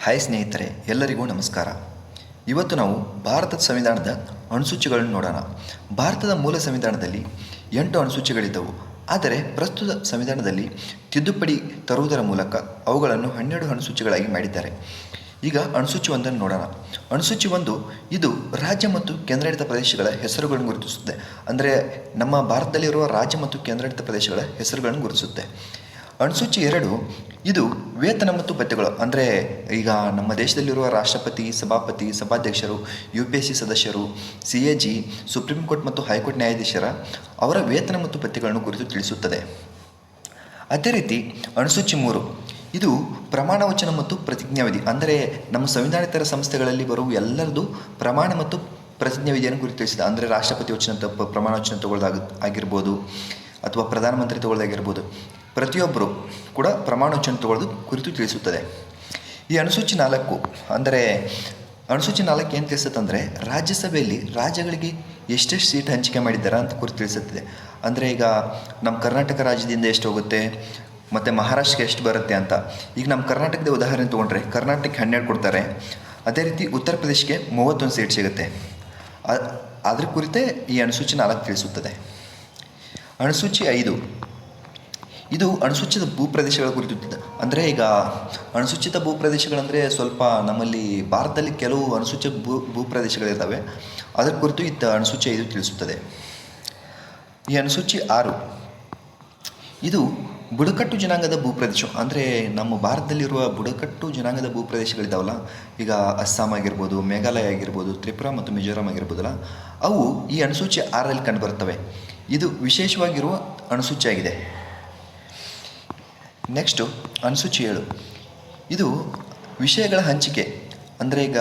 Hi ಸ್ನೇಹಿತರೆ, ಎಲ್ಲರಿಗೂ ನಮಸ್ಕಾರ. ಇವತ್ತು ನಾವು ಭಾರತದ ಸಂವಿಧಾನದ ಅನುಸೂಚಿಗಳನ್ನು ನೋಡೋಣ. ಭಾರತದ ಮೂಲ ಸಂವಿಧಾನದಲ್ಲಿ ಎಂಟು ಅನುಸೂಚಿಗಳಿದ್ದವು. ಆದರೆ ಪ್ರಸ್ತುತ ಸಂವಿಧಾನದಲ್ಲಿ ತಿದ್ದುಪಡಿ ತರುವುದರ ಮೂಲಕ ಅವುಗಳನ್ನು ಹನ್ನೆರಡು ಅನುಸೂಚಿಗಳಾಗಿ ಮಾಡಿದ್ದಾರೆ. ಈಗ ಅನುಸೂಚಿ ಒಂದನ್ನು ನೋಡೋಣ. ಅನುಸೂಚಿ ಒಂದು ಇದು ರಾಜ್ಯ ಮತ್ತು ಕೇಂದ್ರಾಡಳಿತ ಪ್ರದೇಶಗಳ ಹೆಸರುಗಳನ್ನು ಗುರುತಿಸುತ್ತೆ. ಅಂದರೆ ನಮ್ಮ ಭಾರತದಲ್ಲಿರುವ ರಾಜ್ಯ ಮತ್ತು ಕೇಂದ್ರಾಡಳಿತ ಪ್ರದೇಶಗಳ ಹೆಸರುಗಳನ್ನು ಗುರುತಿಸುತ್ತೆ. ಅಣುಸೂಚಿ ಎರಡು, ಇದು ವೇತನ ಮತ್ತು ಭತ್ಯೆಗಳು ಅಂದರೆ ಈಗ ನಮ್ಮ ದೇಶದಲ್ಲಿರುವ ರಾಷ್ಟ್ರಪತಿ, ಸಭಾಪತಿ, ಸಭಾಧ್ಯಕ್ಷರು ಯು ಪಿ ಎಸ್ ಸಿ ಸದಸ್ಯರು C A G Supreme Court ಮತ್ತು ಹೈಕೋರ್ಟ್ ನ್ಯಾಯಾಧೀಶರ ಅವರ ವೇತನ ಮತ್ತು ಭತ್ಯೆಗಳನ್ನು ಕುರಿತು ತಿಳಿಸುತ್ತದೆ. ಅದೇ ರೀತಿ ಅಣುಸೂಚಿ ಮೂರು, ಇದು ಪ್ರಮಾಣ ವಚನ ಮತ್ತು ಪ್ರತಿಜ್ಞಾವಿಧಿ. ಅಂದರೆ ನಮ್ಮ ಸಂವಿಧಾನೇತರ ಸಂಸ್ಥೆಗಳಲ್ಲಿ ಬರುವ ಎಲ್ಲರದು ಪ್ರಮಾಣ ಮತ್ತು ಪ್ರತಿಜ್ಞಾವಿಧಿಯನ್ನು ಕುರಿತು ತಿಳಿಸಿದೆ ಅಂದರೆ ರಾಷ್ಟ್ರಪತಿ ವಚನ ಪ್ರಮಾಣ ವಚನ ತಗೊಳ್ಳೋದಾಗ ಆಗಿರ್ಬೋದು, ಅಥವಾ ಪ್ರಧಾನಮಂತ್ರಿ ತಗೊಳ್ಳೋದಾಗಿರ್ಬೋದು ಪ್ರತಿಯೊಬ್ಬರು ಕೂಡ ಪ್ರಮಾಣ ವಚನ ತಗೊಳ್ಳೋದು ಕುರಿತು ತಿಳಿಸುತ್ತದೆ. ಈ ಅನುಸೂಚಿ ನಾಲ್ಕು ಅಂದರೆ ಅನುಸೂಚಿ ನಾಲ್ಕು ಏನು ತಿಳಿಸುತ್ತೆ ಅಂದರೆ ರಾಜ್ಯಸಭೆಯಲ್ಲಿ ರಾಜ್ಯಗಳಿಗೆ ಎಷ್ಟೆಷ್ಟು ಸೀಟ್ ಹಂಚಿಕೆ ಮಾಡಿದ್ದಾರೆ ಅಂತ ಕುರಿತು ತಿಳಿಸುತ್ತದೆ. ಅಂದರೆ ಈಗ ನಮ್ಮ ಕರ್ನಾಟಕ ರಾಜ್ಯದಿಂದ ಎಷ್ಟು ಹೋಗುತ್ತೆ, ಮತ್ತು ಮಹಾರಾಷ್ಟ್ರಕ್ಕೆ ಎಷ್ಟು ಬರುತ್ತೆ ಅಂತ. ಈಗ ನಮ್ಮ ಕರ್ನಾಟಕದ ಉದಾಹರಣೆ ತೊಗೊಂಡ್ರೆ ಕರ್ನಾಟಕಕ್ಕೆ ಹನ್ನೆರಡು ಕೊಡ್ತಾರೆ. ಅದೇ ರೀತಿ ಉತ್ತರ ಪ್ರದೇಶಕ್ಕೆ ಮೂವತ್ತೊಂದು ಸೀಟ್ ಸಿಗುತ್ತೆ. ಅದ್ರ ಕುರಿತೇ ಈ ಅನುಸೂಚಿ ನಾಲ್ಕು ತಿಳಿಸುತ್ತದೆ. ಅನುಸೂಚಿ ಐದು ಇದು ಅನುಸೂಚಿತ ಭೂಪ್ರದೇಶಗಳ ಕುರಿತು ಅಂದರೆ ಈಗ ಅನುಸೂಚಿತ ಭೂಪ್ರದೇಶಗಳಂದರೆ ಸ್ವಲ್ಪ ನಮ್ಮಲ್ಲಿ ಭಾರತದಲ್ಲಿ ಕೆಲವು ಅನುಸೂಚಿತ ಭೂ, ಭೂಪ್ರದೇಶಗಳಿದ್ದಾವೆ. ಅದರ ಕುರಿತು ಇತ್ತ ಅನುಸೂಚಿ ಇದು ತಿಳಿಸುತ್ತದೆ. ಈ ಅನುಸೂಚಿ ಆರು, ಇದು ಬುಡಕಟ್ಟು ಜನಾಂಗದ ಭೂಪ್ರದೇಶ. ಅಂದರೆ ನಮ್ಮ ಭಾರತದಲ್ಲಿರುವ ಬುಡಕಟ್ಟು ಜನಾಂಗದ ಭೂಪ್ರದೇಶಗಳಿದ್ದಾವಲ್ಲ, ಈಗ ಅಸ್ಸಾಂ ಆಗಿರ್ಬೋದು, ಮೇಘಾಲಯ ಆಗಿರ್ಬೋದು, ತ್ರಿಪುರ ಮತ್ತು ಮಿಜೋರಾಂ ಆಗಿರ್ಬೋದಲ್ಲ, ಅವು ಈ ಅನುಸೂಚಿ ಆರಲ್ಲಿ ಕಂಡುಬರುತ್ತವೆ. ಇದು ವಿಶೇಷವಾಗಿರುವ ಅಣುಸೂಚಿಯಾಗಿದೆ ನೆಕ್ಸ್ಟು ಅನುಸೂಚಿ ಏಳು. ಇದು ವಿಷಯಗಳ ಹಂಚಿಕೆ. ಅಂದರೆ ಈಗ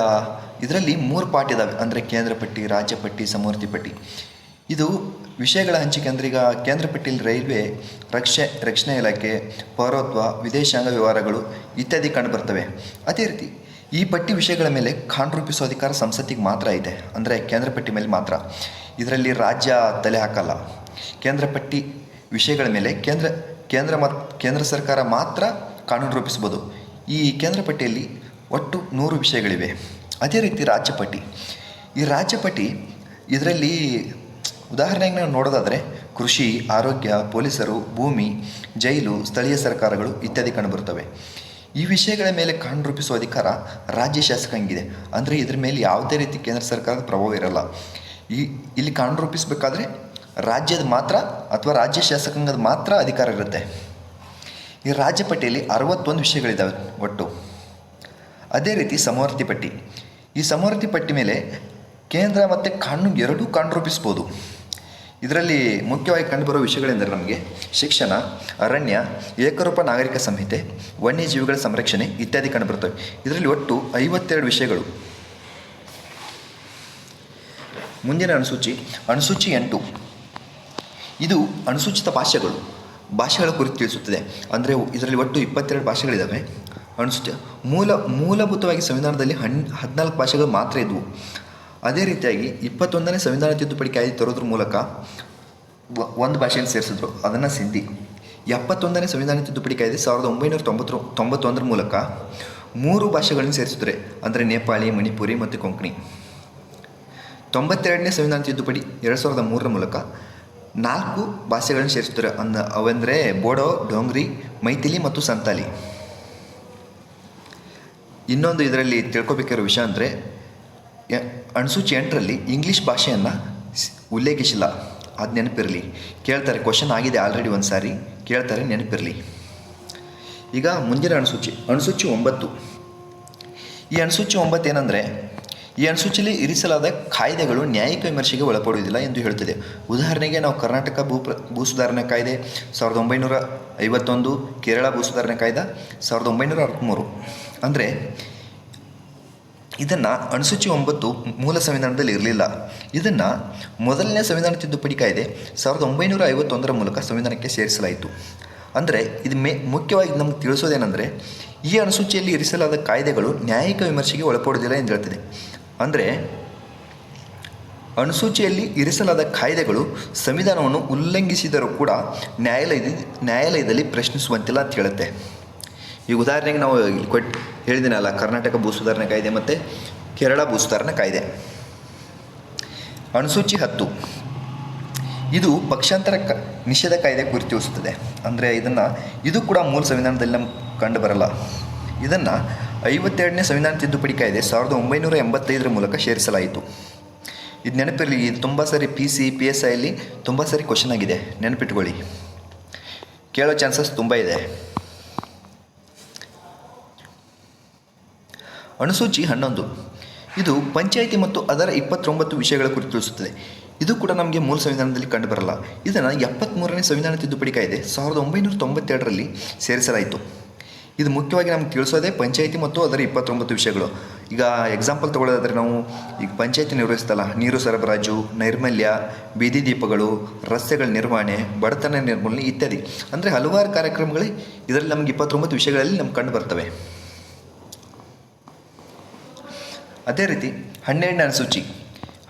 ಇದರಲ್ಲಿ ಮೂರು ಪಾಠ ಇದ್ದಾವೆ ಅಂದರೆ ಕೇಂದ್ರ ಪಟ್ಟಿ, ರಾಜ್ಯ ಪಟ್ಟಿ ಸಮವರ್ತಿ ಪಟ್ಟಿ. ಇದು ವಿಷಯಗಳ ಹಂಚಿಕೆ ಅಂದರೆ ಈಗ ಕೇಂದ್ರ ಪಟ್ಟಿಯಲ್ಲಿ ರೈಲ್ವೆ, ರಕ್ಷೆ, ರಕ್ಷಣಾ ಇಲಾಖೆ, ಪೌರತ್ವ, ವಿದೇಶಾಂಗ ವ್ಯವಹಾರಗಳು ಇತ್ಯಾದಿ ಕಂಡುಬರ್ತವೆ ಅದೇ ರೀತಿ ಈ ಪಟ್ಟಿ ವಿಷಯಗಳ ಮೇಲೆ ಖಾನ್ ರೂಪಿಸುವ ಅಧಿಕಾರ ಸಂಸತ್ತಿಗೆ ಮಾತ್ರ ಇದೆ. ಅಂದರೆ ಕೇಂದ್ರ ಪಟ್ಟಿ ಮೇಲೆ ಮಾತ್ರ. ಇದರಲ್ಲಿ ರಾಜ್ಯ ತಲೆ ಹಾಕಲ್ಲ. ಕೇಂದ್ರ ಪಟ್ಟಿ ವಿಷಯಗಳ ಮೇಲೆ ಕೇಂದ್ರ ಕೇಂದ್ರ ಮತ್ತು ಕೇಂದ್ರ ಸರ್ಕಾರ ಮಾತ್ರ ಕಾನೂನು ರೂಪಿಸ್ಬೋದು. ಈ ಕೇಂದ್ರ ಪಟ್ಟಿಯಲ್ಲಿ ಒಟ್ಟು ನೂರು ವಿಷಯಗಳಿವೆ. ಅದೇ ರೀತಿ ರಾಜ್ಯ ಪಟ್ಟಿ ಈ ರಾಜ್ಯ ಪಟ್ಟಿ ಇದರಲ್ಲಿ ಉದಾಹರಣೆಗೆ ನಾವು ನೋಡೋದಾದರೆ ಕೃಷಿ, ಆರೋಗ್ಯ, ಪೊಲೀಸರು, ಭೂಮಿ, ಜೈಲು, ಸ್ಥಳೀಯ ಸರ್ಕಾರಗಳು ಇತ್ಯಾದಿ ಕಂಡುಬರುತ್ತವೆ. ಈ ವಿಷಯಗಳ ಮೇಲೆ ಕಾನೂನು ರೂಪಿಸುವ ಅಧಿಕಾರ ರಾಜ್ಯ ಶಾಸಕಂಗಿದೆ. ಅಂದರೆ ಇದರ ಮೇಲೆ ಯಾವುದೇ ರೀತಿ ಕೇಂದ್ರ ಸರ್ಕಾರದ ಪ್ರಭಾವ ಇರಲ್ಲ. ಈ, ಇಲ್ಲಿ ಕಾನೂನು ರೂಪಿಸಬೇಕಾದ್ರೆ ರಾಜ್ಯದ ಮಾತ್ರ ಅಥವಾ ರಾಜ್ಯ ಶಾಸಕಾಂಗದ ಮಾತ್ರ ಅಧಿಕಾರ ಇರುತ್ತೆ. ಈ ರಾಜ್ಯ ಪಟ್ಟಿಯಲ್ಲಿ ಅರವತ್ತೊಂದು ವಿಷಯಗಳಿದ್ದಾವೆ ಒಟ್ಟು. ಅದೇ ರೀತಿ ಸಮವರ್ತಿ ಪಟ್ಟಿ. ಈ ಸಮವರ್ತಿ ಪಟ್ಟಿ ಮೇಲೆ ಕೇಂದ್ರ ಮತ್ತು ಕಾನೂನು ಎರಡೂ ಕಾನೂನು ರೂಪಿಸ್ಬೋದು ಇದರಲ್ಲಿ ಮುಖ್ಯವಾಗಿ ಕಂಡುಬರುವ ವಿಷಯಗಳೆಂದರೆ ನಮಗೆ ಶಿಕ್ಷಣ, ಅರಣ್ಯ, ಏಕರೂಪ ನಾಗರಿಕ ಸಂಹಿತೆ, ವನ್ಯಜೀವಿಗಳ ಸಂರಕ್ಷಣೆ ಇತ್ಯಾದಿ ಕಂಡುಬರ್ತವೆ ಇದರಲ್ಲಿ ಒಟ್ಟು ಐವತ್ತೆರಡು ವಿಷಯಗಳು. ಮುಂದಿನ ಅನುಸೂಚಿ ಅನುಸೂಚಿ ಎಂಟು. ಇದು ಅನುಸೂಚಿತ ಭಾಷೆಗಳು ಭಾಷೆಗಳ ಕುರಿತು ತಿಳಿಸುತ್ತದೆ. ಅಂದರೆ ಇದರಲ್ಲಿ ಒಟ್ಟು ಇಪ್ಪತ್ತೆರಡು ಭಾಷೆಗಳಿದ್ದಾವೆ ಅನುಸೂಚಿತ ಮೂಲ, ಮೂಲಭೂತವಾಗಿ ಸಂವಿಧಾನದಲ್ಲಿ ಹನ್, ಹದಿನಾಲ್ಕು ಭಾಷೆಗಳು ಮಾತ್ರ ಇದ್ದವು ಅದೇ ರೀತಿಯಾಗಿ ಇಪ್ಪತ್ತೊಂದನೇ ಸಂವಿಧಾನ ತಿದ್ದುಪಡಿ ಕಾಯ್ದೆ ತರೋದ್ರ ಮೂಲಕ ಒಂದು ಭಾಷೆಯನ್ನು ಸೇರಿಸಿದ್ರು. ಅದನ್ನು ಸಿಂಧಿ ಎಪ್ಪತ್ತೊಂದನೇ ಸಂವಿಧಾನ ತಿದ್ದುಪಡಿ ಕಾಯ್ದೆ ಸಾವಿರದ ಒಂಬೈನೂರ ತೊಂಬತ್ತರ ತೊಂಬತ್ತೊಂದರ ಮೂಲಕ ಮೂರು ಭಾಷೆಗಳನ್ನು ಸೇರಿಸಿದ್ರೆ, ಅಂದರೆ ನೇಪಾಳಿ, ಮಣಿಪುರಿ ಮತ್ತು ಕೊಂಕಣಿ. ತೊಂಬತ್ತೆರಡನೇ ಸಂವಿಧಾನ ತಿದ್ದುಪಡಿ ಎರಡು ಸಾವಿರದ ಮೂರರ ಮೂಲಕ ನಾಲ್ಕು ಭಾಷೆಗಳನ್ನು ಸೇರಿಸ್ತಾರೆ ಅಂದ ಅವೆಂದರೆ ಬೋಡೋ, ಡೋಂಗ್ರಿ, ಮೈಥಿಲಿ ಮತ್ತು ಸಂತಾಲಿ ಇನ್ನೊಂದು ಇದರಲ್ಲಿ ತಿಳ್ಕೊಬೇಕಿರೋ ವಿಷಯ ಅಂದರೆ ಅಣಸೂಚಿ ಎಂಟರಲ್ಲಿ ಇಂಗ್ಲೀಷ್ ಭಾಷೆಯನ್ನು ಉಲ್ಲೇಖಿಸಿಲ್ಲ. ಅದು ನೆನಪಿರಲಿ. ಕೇಳ್ತಾರೆ ಕ್ವಶನ್ ಆಗಿದೆ ಆಲ್ರೆಡಿ ಒಂದು ಸಾರಿ ಕೇಳ್ತಾರೆ, ನೆನಪಿರಲಿ. ಈಗ ಮುಂದಿನ ಅಣಸೂಚಿ. ಅಣಸೂಚಿ ಒಂಬತ್ತು. ಈ ಅಣಸೂಚಿ ಒಂಬತ್ತು ಏನಂದರೆ ಈ ಅನುಸೂಚಿಯಲ್ಲಿ ಇರಿಸಲಾದ ಕಾಯ್ದೆಗಳು ನ್ಯಾಯಿಕ ವಿಮರ್ಶೆಗೆ ಒಳಪಡುವುದಿಲ್ಲ ಎಂದು ಹೇಳುತ್ತದೆ. ಉದಾಹರಣೆಗೆ ನಾವು ಕರ್ನಾಟಕ ಭೂ ಭೂ ಸುಧಾರಣಾ ಕಾಯ್ದೆ ಸಾವಿರದ ಒಂಬೈನೂರ ಐವತ್ತೊಂದು, ಕೇರಳ ಭೂ ಸುಧಾರಣೆ ಕಾಯ್ದೆ ಸಾವಿರದ ಒಂಬೈನೂರ ಅರವತ್ತ್ಮೂರು ಅಂದರೆ ಇದನ್ನು ಅನುಸೂಚಿ ಒಂಬತ್ತು ಮೂಲ ಸಂವಿಧಾನದಲ್ಲಿ ಇರಲಿಲ್ಲ. ಇದನ್ನು ಮೊದಲನೇ ಸಂವಿಧಾನ ತಿದ್ದುಪಡಿ ಕಾಯ್ದೆ ಸಾವಿರದ ಒಂಬೈನೂರ ಐವತ್ತೊಂದರ ಮೂಲಕ ಸಂವಿಧಾನಕ್ಕೆ ಸೇರಿಸಲಾಯಿತು. ಅಂದರೆ ಇದು ಮೇ, ಮುಖ್ಯವಾಗಿ ನಮ್ಗೆ ತಿಳಿಸೋದೇನೆಂದರೆ ಈ ಅನುಸೂಚಿಯಲ್ಲಿ ಇರಿಸಲಾದ ಕಾಯ್ದೆಗಳು ನ್ಯಾಯಿಕ ವಿಮರ್ಶೆಗೆ ಒಳಪಡುವುದಿಲ್ಲ ಎಂದು ಹೇಳ್ತಿದೆ. ಅಂದರೆ ಅನುಸೂಚಿಯಲ್ಲಿ ಇರಿಸಲಾದ ಕಾಯ್ದೆಗಳು ಸಂವಿಧಾನವನ್ನು ಉಲ್ಲಂಘಿಸಿದರೂ ಕೂಡ ನ್ಯಾಯಾಲಯದ ನ್ಯಾಯಾಲಯದಲ್ಲಿ ಪ್ರಶ್ನಿಸುವಂತಿಲ್ಲ ಅಂತ ಹೇಳುತ್ತೆ. ಈಗ ಉದಾಹರಣೆಗೆ ನಾವು ಕೊಟ್ ಹೇಳಿದ್ದೀನಲ್ಲ ಕರ್ನಾಟಕ ಭೂ ಸುಧಾರಣೆ ಕಾಯ್ದೆ ಮತ್ತು ಕೇರಳ ಭೂ ಸುಧಾರಣೆ ಕಾಯ್ದೆ. ಅನುಸೂಚಿ ಹತ್ತು. ಇದು ಪಕ್ಷಾಂತರ ಕ ನಿಷೇಧ ಕಾಯ್ದೆ ಗುರುತಿಸುತ್ತದೆ ಅಂದರೆ ಇದನ್ನು ಇದು ಕೂಡ ಮೂಲ ಸಂವಿಧಾನದಲ್ಲಿ ನಮ್ಗೆ ಕಂಡು ಬರಲ್ಲ. ಇದನ್ನು ಐವತ್ತೆರಡನೇ ಸಂವಿಧಾನ ತಿದ್ದುಪಡಿ ಕಾಯ್ದೆ ಸಾವಿರದ ಒಂಬೈನೂರ ಎಂಬತ್ತೈದರ ಮೂಲಕ ಸೇರಿಸಲಾಯಿತು ಇದು ನೆನಪಿರಲಿ, ಇದು ತುಂಬ ಸರಿ ಪಿ ಸಿ ಪಿ ಎಸ್ ಐಲಿ ತುಂಬ ಸರಿ ಕ್ವಶನ್ ಆಗಿದೆ. ನೆನಪಿಟ್ಕೊಳ್ಳಿ. ಕೇಳೋ ಚಾನ್ಸಸ್ ತುಂಬ ಇದೆ. ಅನುಸೂಚಿ ಹನ್ನೊಂದು. ಇದು ಪಂಚಾಯಿತಿ ಮತ್ತು ಅದರ ಇಪ್ಪತ್ತೊಂಬತ್ತು ವಿಷಯಗಳ ಕುರಿತು ತಿಳಿಸುತ್ತದೆ. ಇದು ಕೂಡ ನಮಗೆ ಮೂಲ ಸಂವಿಧಾನದಲ್ಲಿ ಕಂಡುಬರಲ್ಲ. ಇದನ್ನು ಎಪ್ಪತ್ತ್ಮೂರನೇ ಸಂವಿಧಾನ ತಿದ್ದುಪಡಿ ಕಾಯ್ದೆ ಸಾವಿರದ ಒಂಬೈನೂರ ತೊಂಬತ್ತೆರಡರಲ್ಲಿ ಸೇರಿಸಲಾಯಿತು ಇದು ಮುಖ್ಯವಾಗಿ ನಮ್ಗೆ ತಿಳಿಸೋದೇ ಪಂಚಾಯಿತಿ ಮತ್ತು ಅದರ ಇಪ್ಪತ್ತೊಂಬತ್ತು ವಿಷಯಗಳು. ಈಗ ಎಕ್ಸಾಂಪಲ್ ತಗೊಳ್ಳೋದಾದ್ರೆ ನಾವು ಈಗ ಪಂಚಾಯಿತಿ ನಿರ್ವಹಿಸ್ತಲ್ಲ, ನೀರು ಸರಬರಾಜು, ನೈರ್ಮಲ್ಯ, ಬೀದಿ ದೀಪಗಳು, ರಸ್ತೆಗಳ ನಿರ್ವಹಣೆ, ಬಡತನ ನಿರ್ಮೂಲನೆ ಇತ್ಯಾದಿ. ಅಂದರೆ ಹಲವಾರು ಕಾರ್ಯಕ್ರಮಗಳೇ ಇದರಲ್ಲಿ ನಮಗೆ ಇಪ್ಪತ್ತೊಂಬತ್ತು ವಿಷಯಗಳಲ್ಲಿ ನಮ್ಗೆ ಕಂಡು ಬರ್ತವೆ. ಅದೇ ರೀತಿ ಹನ್ನೆರಡನೇ ಅನುಸೂಚಿ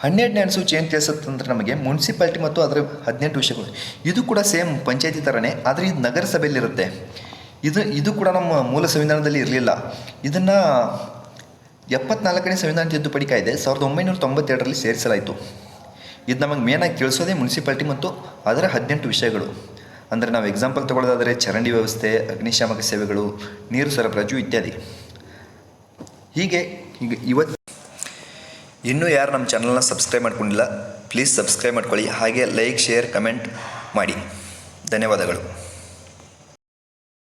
ಹನ್ನೆರಡನೇ ಅನುಸೂಚಿ ಏನು ತಿಳಿಸುತ್ತಂದ್ರೆ ನಮಗೆ ಮುನ್ಸಿಪಾಲ್ಟಿ ಮತ್ತು ಅದರ ಹದಿನೆಂಟು ವಿಷಯಗಳು. ಇದು ಕೂಡ ಸೇಮ್ ಪಂಚಾಯಿತಿ ಥರನೇ ಆದರೆ ಇದು ನಗರಸಭೆಯಲ್ಲಿರುತ್ತೆ. ಇದು ಇದು ಕೂಡ ನಮ್ಮ ಮೂಲ ಸಂವಿಧಾನದಲ್ಲಿ ಇರಲಿಲ್ಲ. ಇದನ್ನು ಎಪ್ಪತ್ನಾಲ್ಕನೇ ಸಂವಿಧಾನ ತಿದ್ದುಪಡಿ ಕಾಯ್ದೆ ಸಾವಿರದ ಒಂಬೈನೂರ ತೊಂಬತ್ತೆರಡರಲ್ಲಿ ಸೇರಿಸಲಾಯಿತು. ಇದು ನಮಗೆ ಮೇನಾಗಿ ತಿಳಿಸೋದೇ ಮುನ್ಸಿಪಾಲ್ಟಿ ಮತ್ತು ಅದರ ಹದಿನೆಂಟು ವಿಷಯಗಳು. ಅಂದರೆ ನಾವು ಎಕ್ಸಾಂಪಲ್ ತಗೊಳ್ಳೋದಾದರೆ ಚರಂಡಿ ವ್ಯವಸ್ಥೆ, ಅಗ್ನಿಶಾಮಕ ಸೇವೆಗಳು, ನೀರು ಸರಬರಾಜು ಇತ್ಯಾದಿ. ಹೀಗೆ ಈಗ ಇವತ್ತು ಇನ್ನೂ ಯಾರು ನಮ್ಮ ಚಾನಲ್ನ ಸಬ್ಸ್ಕ್ರೈಬ್ ಮಾಡ್ಕೊಂಡಿಲ್ಲ ಪ್ಲೀಸ್ ಸಬ್ಸ್ಕ್ರೈಬ್ ಮಾಡ್ಕೊಳ್ಳಿ. ಹಾಗೆ ಲೈಕ್ ಶೇರ್ ಕಮೆಂಟ್ ಮಾಡಿ. ಧನ್ಯವಾದಗಳು.